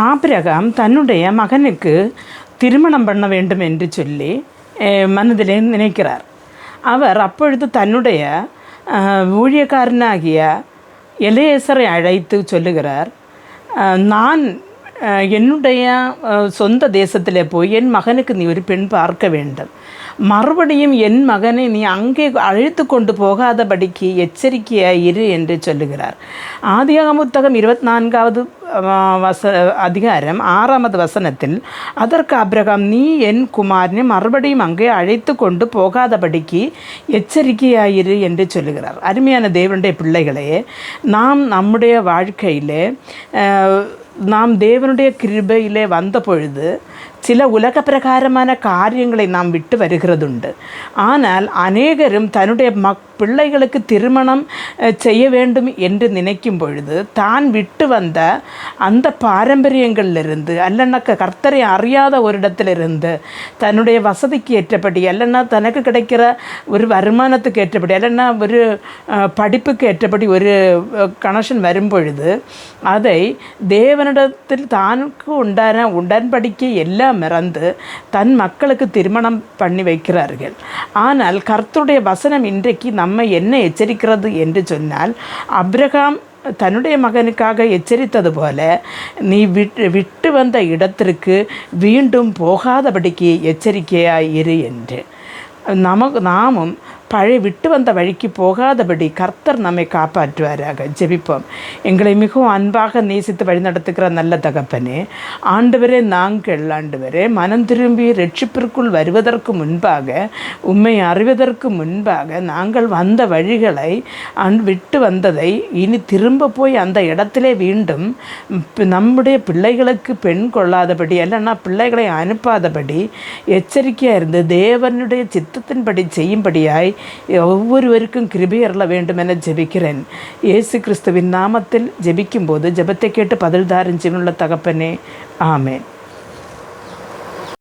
Abraham தன்னுடைய மகனுக்கு திருமணம் பண்ண வேண்டும் என்று சொல்லி அஹ், மனதிலே நினைக்கிறார். அவர் அப்பொழுது தன்னுடைய ஊழியக்காரனாகிய எலையேசரை அழைத்து சொல்லுகிறார் நான் என்னுடைய சொந்த தேசத்தில் போய் என் மகனுக்கு நீ ஒரு பெண் பார்க்க வேண்டும். மறுபடியும் என் மகனை நீ அங்கே அழைத்து கொண்டு போகாதபடிக்கு எச்சரிக்கையாக இரு என்று சொல்லுகிறார். ஆதியாகம புத்தகம் இருபத்தி நான்காவது வச அதிகாரம் ஆறாமது வசனத்தில் அதற்கு அப்ரகாம் நீ என் குமாரனை மறுபடியும் அங்கே அழைத்து கொண்டு போகாதபடிக்கு எச்சரிக்கையாயிரு என்று சொல்லுகிறார். அருமையான தேவனுடைய பிள்ளைகளே நாம் நம்முடைய வாழ்க்கையிலே நாம் தேவனுடைய கிருபையிலே வந்த பொழுது சில உலக பிரகாரமான காரியங்களை நாம் விட்டு வருகிறதுண்டு. ஆனால் அநேகரும் தன்னுடைய மக் பிள்ளைகளுக்கு திருமணம் செய்ய வேண்டும் என்று நினைக்கும் பொழுது தான் விட்டு வந்த அந்த பாரம்பரியங்களிலிருந்து அல்லன்னா கர்த்தரை அறியாத ஒரு இடத்திலிருந்து தன்னுடைய வசதிக்கு ஏற்றபடி அல்லன்னா தனக்கு கிடைக்கிற ஒரு வருமானத்துக்கு ஏற்றபடி அல்லன்னா ஒரு படிப்புக்கு ஏற்றபடி ஒரு கனெக்ஷன் வரும் பொழுது அதை தேவ தேவனிடத்தில் தானுக்கு உண்டான உடன்படிக்கை எல்லாம் மறந்து தன் மக்களுக்கு திருமணம் பண்ணி வைக்கிறார்கள். ஆனால் கர்த்தருடைய வசனம் இன்றைக்கு நம்மை என்ன எச்சரிக்கிறது என்று சொன்னால் அப்ரகாம் தன்னுடைய மகனுக்காக எச்சரித்தது போல நீ விட்டு விட்டு வந்த இடத்திற்கு மீண்டும் போகாதபடிக்கு எச்சரிக்கையாயிரு என்று. நமக்கு நாமும் பழைய விட்டு வந்த வழிக்கு போகாதபடி கர்த்தர் நம்மை காப்பாற்றுவாராக. ஜெபிப்போம். எங்களை மிகவும் அன்பாக நேசித்து வழிநடத்துகிற நல்ல தகப்பனே ஆண்டவரே நாங்கள் ஆண்டவரே மனம் திரும்பி ரட்சிப்பிற்குள் வருவதற்கு முன்பாக உண்மை அறிவதற்கு முன்பாக நாங்கள் வந்த வழிகளை அன் விட்டு வந்ததை இனி திரும்ப போய் அந்த இடத்திலே மீண்டும் நம்முடைய பிள்ளைகளுக்கு பெண் கொள்ளாதபடி இல்லைன்னா பிள்ளைகளை அனுப்பாதபடி எச்சரிக்கையாக இருந்து தேவனுடைய சித்தத்தின்படி செய்யும்படியாய் ஒவ்வொருவருக்கும் கிருபை அருள வேண்டும் என ஜெபிக்கிறேன். இயேசு கிறிஸ்துவின் நாமத்தில் ஜெபிக்கும்போது ஜெபத்தை கேட்டு பதில் தாரும் ஜீவனுள்ள தகப்பனே. ஆமென்.